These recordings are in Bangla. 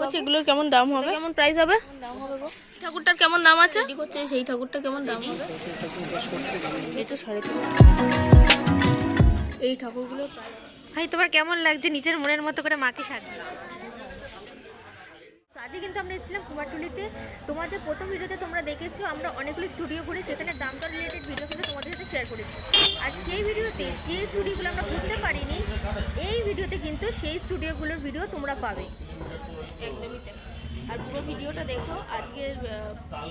করছে এগুলোর কেমন দাম হবে? কেমন প্রাইস হবে? দাম হবে গো ঠাকুরটার কেমন দাম আছে? রেডি করছে সেই ঠাকুরটা কেমন দাম হবে? এই তো সাড়ে তিন এই ঠাকুরগুলো ভাই তোমার কেমন লাগছে? নিজের মনের মতো করে মাকে সাজিয়ে তো আজকে কিন্তু আমরা এসেছিলাম কুমারটুলিতে তোমাদের প্রথম ভিডিওতে তোমরা দেখেছ আমরা অনেকগুলো স্টুডিও ঘুরে সেখানে দাম দর রিলেটেড ভিডিও কিন্তু তোমাদের সাথে শেয়ার করেছি। আর সেই ভিডিওতে যে স্টুডিওগুলো আমরা ঘুরতে পারিনি এই ভিডিওতে কিন্তু সেই স্টুডিওগুলোর ভিডিও তোমরা পাবে। একদমই আর পুরো ভিডিওটা দেখো আজকে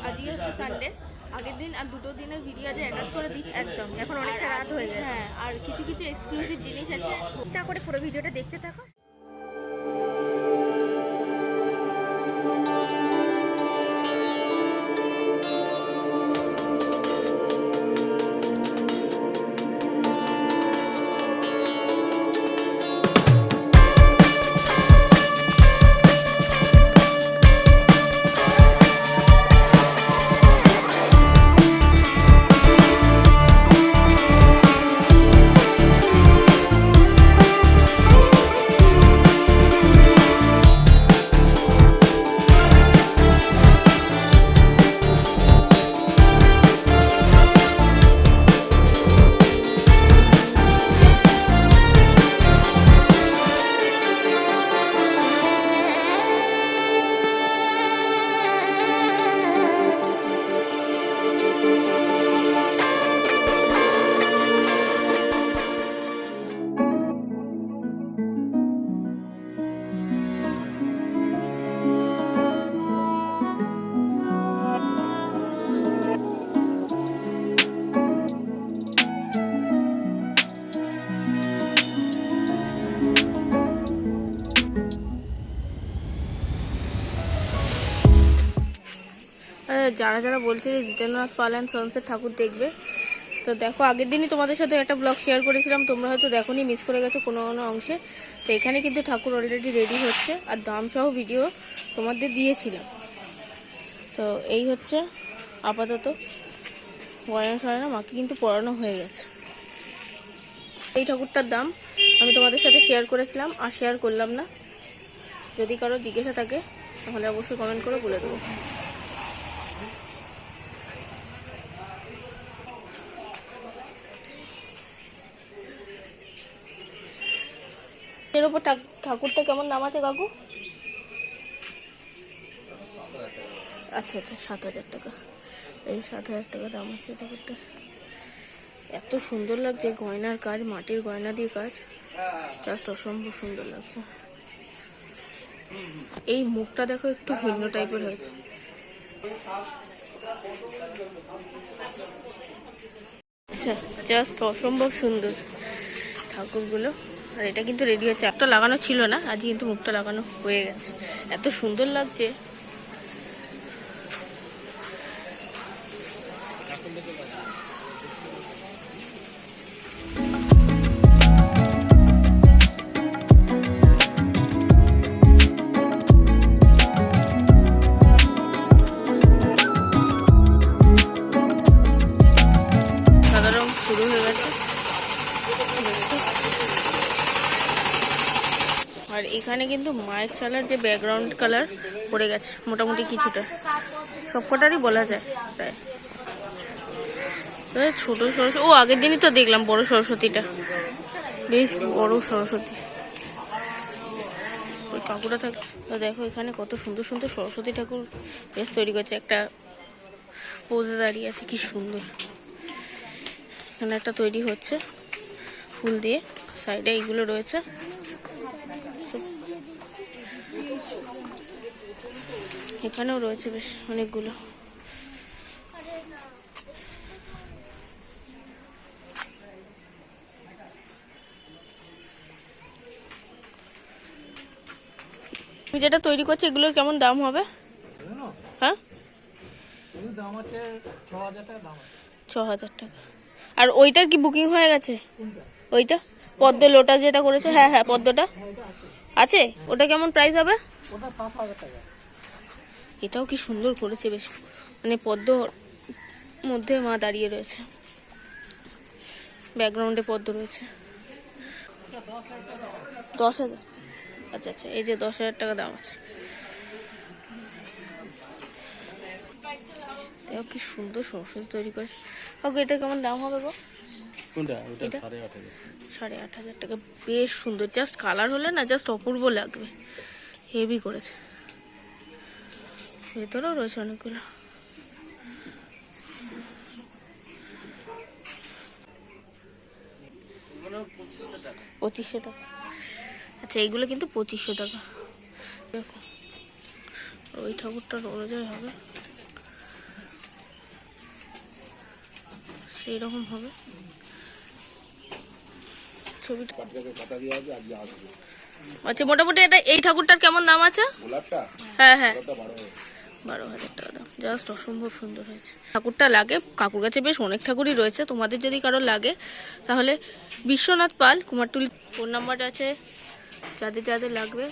আজকে হচ্ছে সানডে আগের দিন আর দুটো দিনের ভিডিও আজ অ্যাটাচ করে দিচ্ছি। একদম এখন অনেকটা রাত হয়ে গেছে। হ্যাঁ আর কিছু কিছু এক্সক্লুসিভ জিনিস আছে। চেষ্টা করে পুরো ভিডিওটা দেখতে থাকো। যারা যারা বলছে যে জিতেন্দ্রনাথ পাল অ্যান্ড সন্সের ঠাকুর দেখবে। তো দেখো, আগের দিনই তোমাদের সাথে একটা ব্লগ শেয়ার করেছিলাম, তোমরা হয়তো দেখোনি মিস করে গেছো কোনো কোনো অংশে। তো এখানে কিন্তু ঠাকুর অলরেডি রেডি হচ্ছে, আর দাম সহ ভিডিও তোমাদের দিয়েছিলাম। তো এই হচ্ছে আপাতত গয়না সয়না মাকে কিন্তু পড়ানো হয়ে গেছে। এই ঠাকুরটার দাম আমি তোমাদের সাথে শেয়ার করেছিলাম, আর শেয়ার করলাম না। যদি কারও জিজ্ঞাসা থাকে, তাহলে অবশ্যই কমেন্ট করে বলে দেবো। এর উপর ঠাক- ঠাকুরটা কেমন দাম আছে কাকু? আচ্ছা আচ্ছা সাত হাজার টাকা। এই সাত হাজার টাকা দাম আছে ঠাকুরটার। এত সুন্দর লাগছে গয়নার কাজ, মাটির গয়না দিয়ে কাজ। জাস্ট অসম্ভব সুন্দর লাগছে। এই মুখটা দেখো একটু ভিন্ন টাইপের হয়েছে। আচ্ছা জাস্ট অসম্ভব সুন্দর ঠাকুরগুলো। আর এটা কিন্তু রেডি হচ্ছে একটা লাগানো ছিল না আজ কিন্তু মুখটা লাগানো হয়ে গেছে। এত সুন্দর লাগছে। এখানে কিন্তু মায়ের চালার যে ব্যাকগ্রাউন্ড কালার পড়ে গেছে, মোটামুটি কিছুটা। সবকটারই বলা যায়, তাই। ছোট সরস্বতী, ও আগের দিনই তো দেখলাম বড় সরস্বতীটা। বেশ বড় সরস্বতী। ওই কাকুটা থাক তো দেখো এখানে কত সুন্দর সুন্দর সরস্বতী ঠাকুর বেশ তৈরি করছে। একটা পোজে দাঁড়িয়ে আছে, কি সুন্দর। এখানে একটা তৈরি হচ্ছে, ফুল দিয়ে। সাইডে এইগুলো রয়েছে। এখানেও রয়েছে বেশ অনেকগুলো। তুমি যেটা তৈরি করছ এগুলোর কেমন দাম হবে? হ্যাঁ? ছ হাজার টাকা ছ হাজার টাকা। আর ওইটার কি বুকিং হয়ে গেছে? ওইটা? পদ্ম লোটা যেটা করেছে হ্যাঁ হ্যাঁ পদ্মটা। আছে। ওটা কেমন প্রাইস হবে? ওটা সাত হাজার টাকা। এটাও কি সুন্দর করেছে বেশ। মানে পদ্ম মধ্যে মা দাঁড়িয়ে রয়েছে। ব্যাকগ্রাউন্ডে পদ্ম রয়েছে। দশ হাজার। আচ্ছা আচ্ছা এই যে দশ হাজার টাকা দাম আছে। এটাও কি সুন্দর সরস্বতী তৈরি করেছে। ওকে এটা কেমন দাম হবে গো? সাড়ে আট হাজার। টাকা। বেশ সুন্দর। জাস্ট কালার হলে না জাস্ট অপূর্ব লাগবে। হেভি করেছে। ভেতরেও রয়েছে অনেকগুলো। পঁচিশশো টাকা। আচ্ছা এইগুলো কিন্তু পঁচিশশো টাকা। দেখো ওই ঠাকুরটা অনুযায়ী হবে। সেই রকম হবে। ছবিটা আচ্ছা মোটামুটি এটা এই ঠাকুরটার কেমন দাম আছে? হ্যাঁ হ্যাঁ। বারো হাজার টাকা দাম। জাস্ট অসম্ভব সুন্দর হয়েছে। ঠাকুরটা লাগে কাকুর কাছে বেশ অনেক ঠাকুরই রয়েছে। তোমাদের যদি কারও লাগে তাহলে বিশ্বনাথ পাল কুমারটুলি ফোন নাম্বার আছে যাদের যাদের লাগবে।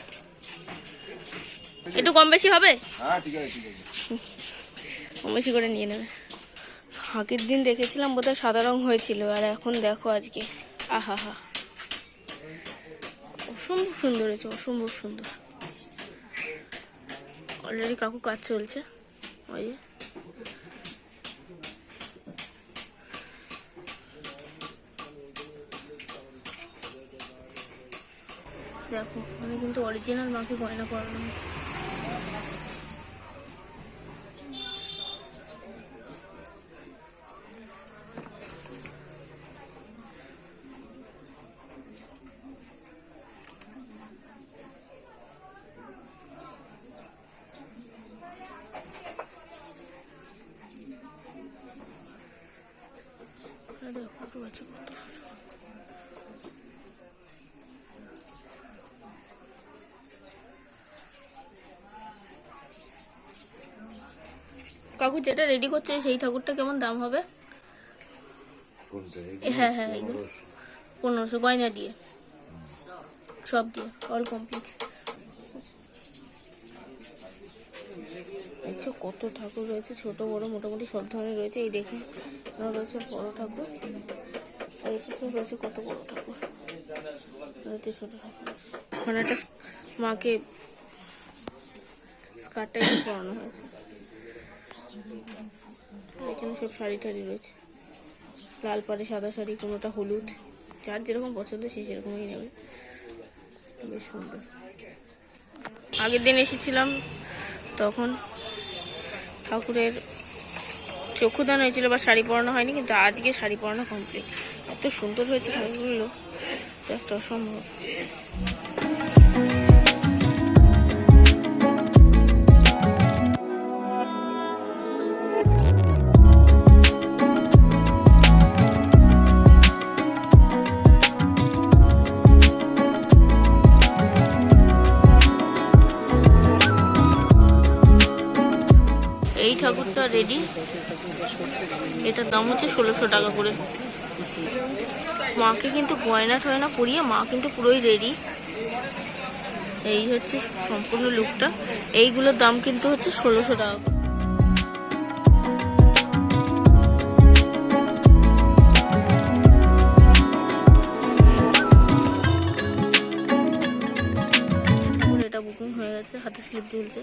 একটু কম বেশি হবে? হ্যাঁ কম বেশি করে নিয়ে নেবে। আগের দিন দেখেছিলাম বোধহয় সাদা রং হয়েছিল আর এখন দেখো আজকে। আহা হা অসম্ভব সুন্দর হয়েছে অসম্ভব সুন্দর। অলরেডি কাকু কাজ চলছে। ওই যে। দেখো আমি কিন্তু অরিজিনাল মাকে গয়না পরানো হয়েছে। আর দেখো রয়েছে কত সুন্দর। কাকু যেটা রেডি করছে সেই ঠাকুরটা কেমন দাম হবে? হ্যাঁ হ্যাঁ এগুলো পনেরোশো। গয়না দিয়ে। সব দিয়ে অল কমপ্লিট কত ঠাকুর রয়েছে ছোট বড় মোটামুটি সব ধরনের রয়েছে। এই দেখুন রয়েছে বড় ঠাকুর। আর এপাশে রয়েছে কত বড় ঠাকুর। রয়েছে ছোট ঠাকুর। ওখানে একটা মাকে স্কার্টটা পরানো হয়েছে। এখানে সব শাড়ি টাড়ি রয়েছে। লাল পাড়ে সাদা শাড়ি, কোনোটা হলুদ। যার যেরকম পছন্দ সে সেরকমই নেবে। বেশ সুন্দর। আগের দিন এসেছিলাম, তখন ঠাকুরের চক্ষুদান হয়েছিল বা শাড়ি পরানো হয়নি, কিন্তু আজকে শাড়ি পরানো কমপ্লিট এত সুন্দর হয়েছে ঠাকুরগুলো জাস্ট অসম্ভব। রেডি। এটার দাম হচ্ছে ষোলোশো টাকা করে। মাকে কিন্তু গয়না টয়না পরিয়ে মা কিন্তু পুরোই রেডি। এই হচ্ছে সম্পূর্ণ লুকটা। এইগুলোর দাম কিন্তু হচ্ছে ষোলোশো টাকা। এটা বুকিং হয়ে গেছে, হাতে স্লিপ ঝুলছে।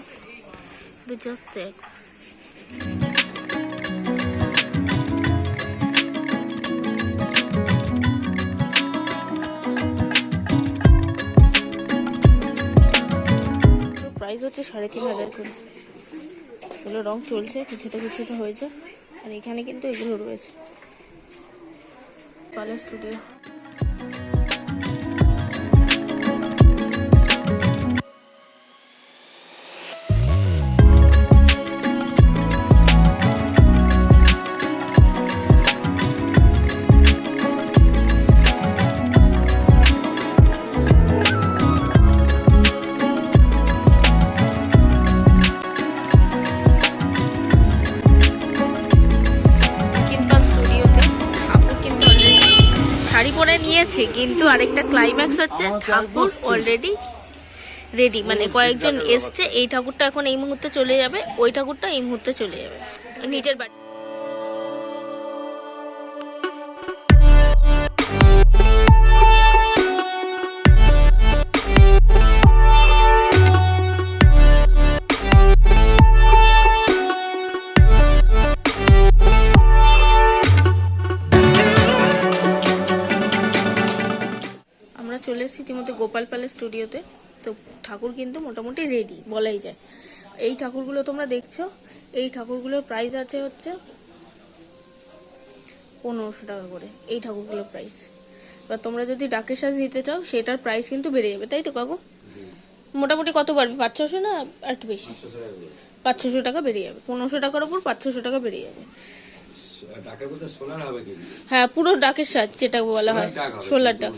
জাস্ট দেখ। প্রাইস হচ্ছে সাড়ে তিন হাজার করে। এগুলো রং চলছে, কিছুটা কিছুটা হয়েছে। আর এখানে কিন্তু এগুলো রয়েছে। কলেজ স্টুডিও আরেকটা ক্লাইম্যাক্স হচ্ছে। ঠাকুর অলরেডি রেডি মানে কয়েকজন এসছে। এই ঠাকুরটা এখন এই মুহূর্তে চলে যাবে ওই ঠাকুরটা এই মুহূর্তে চলে যাবে। নিজের বাড়ি। ইতিমধ্যে গোপাল প্যালেস স্টুডিওতে তো ঠাকুর কিন্তু মোটামুটি রেডি বলাই যায়। এই ঠাকুরগুলো তোমরা দেখছ এই ঠাকুরগুলোর প্রাইস আছে হচ্ছে পনেরোশো টাকা করে এই ঠাকুরগুলোর প্রাইস এবার তোমরা যদি ডাকের সাজ নিতে চাও সেটার প্রাইস কিন্তু বেড়ে যাবে তাই তো কাকু? মোটামুটি কত বাড়বে পাঁচ ছশো না আর একটু বেশি? পাঁচ ছশো টাকা বেড়ে যাবে পনেরোশো টাকার ওপর পাঁচ ছশো টাকা বেড়ে যাবে। হ্যাঁ পুরো ডাকের সাজ যেটা বলা হয় সোলার ডাক।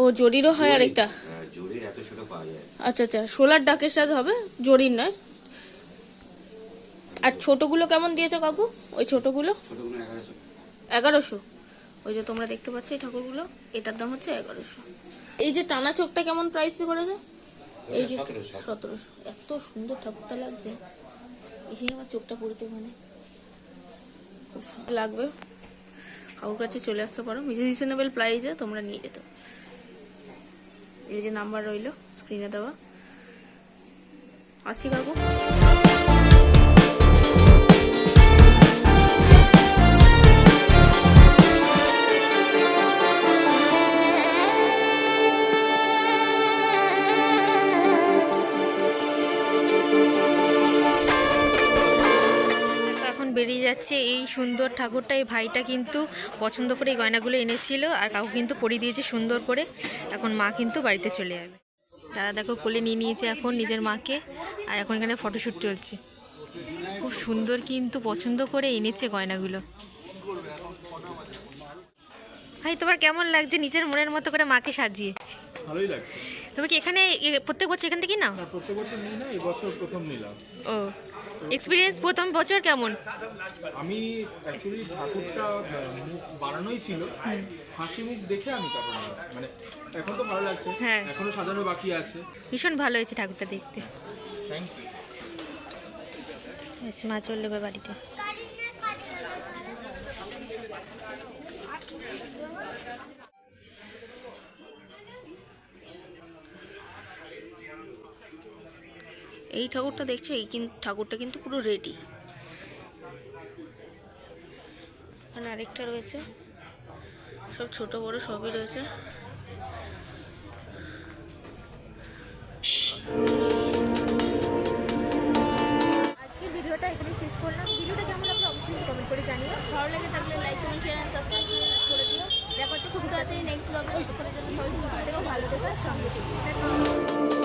ও জরিরও হয় আরেকটা? হ্যাঁ, জরির এত ছোট পাওয়া যায়। আচ্ছা আচ্ছা সোলার ডাকের সাথে হবে? জরির নয়? আর ছোটগুলো কেমন দিয়েছ কাকু? ওই ছোটগুলো? এগারোশো। ওই যে তোমরা দেখতে পাচ্ছ এই ঠাকুরগুলো এটার দাম হচ্ছে এগারোশো। এই যে টানা চোখটা কেমন প্রাইস করেছে? এই যে সতেরোশো। এত সুন্দর ঠাকুরটা লাগছে। এসে আমার চোখটা পড়েছে ওখানে। খুব সুন্দর লাগবে। কাকুর কাছে চলে আসতে পারো। রিজনেবল প্রাইসে তোমরা নিয়ে যেতে। এই যে নাম্বার রইল স্ক্রিনে দেওয়া। আসছি কাকু। যাচ্ছে এই সুন্দর ঠাকুরটা, এই ভাইটা কিন্তু পছন্দ করে এই গয়নাগুলো এনেছিল আর কাকু কিন্তু পরিয়ে দিয়েছে সুন্দর করে। এখন মা কিন্তু বাড়িতে চলে যাবে। দাদা দেখো কোলে নিয়ে নিয়েছে এখন নিজের মাকে আর এখন এখানে ফটোশ্যুট চলছে। খুব সুন্দর কিন্তু পছন্দ করে এনেছে গয়নাগুলো। ভাই, তোমার কেমন লাগছে? নিজের মনের মতো করে মাকে সাজিয়ে। ভালোই লাগছে। তুমি কি এখানে প্রত্যেক বছর এখান থেকে নাও? প্রত্যেক বছর নিই না এবছর প্রথম নিলাম। ও এক্সপিরিয়েন্স প্রথম বছর কেমন? আমি অ্যাকচুয়ালি ঠাকুরটা মুখ বানানোই ছিল। হাসি মুখ দেখে আমি তারপর মানে এখন তো ভালো লাগছে হ্যাঁ। এখনও সাজানো বাকি আছে। ভীষণ ভালো হয়েছে ঠাকুরটা দেখতে। থ্যাংক ইউ বেশ মা চললে বাড়িতে। এই ঠাকুরটা দেখছ? এই কিন্তু ঠাকুরটা কিন্তু পুরো রেডি এখানে আরেকটা রয়েছে। সব ছোট বড় সবই রয়েছে। আজকের ভিডিওটা এখানে শেষ করলাম। ভিডিওটা কেমন লাগল অবশ্যই কমেন্ট করে জানিও। ভালো লাগে থাকলে লাইক করুন শেয়ার আর সাবস্ক্রাইব করে দিও। দেখা হচ্ছে খুব তাড়াতাড়ি নেক্সট ব্লগে ততক্ষণের জন্য সবাই সুস্থ ভালো থেকো সঙ্গে থেকো।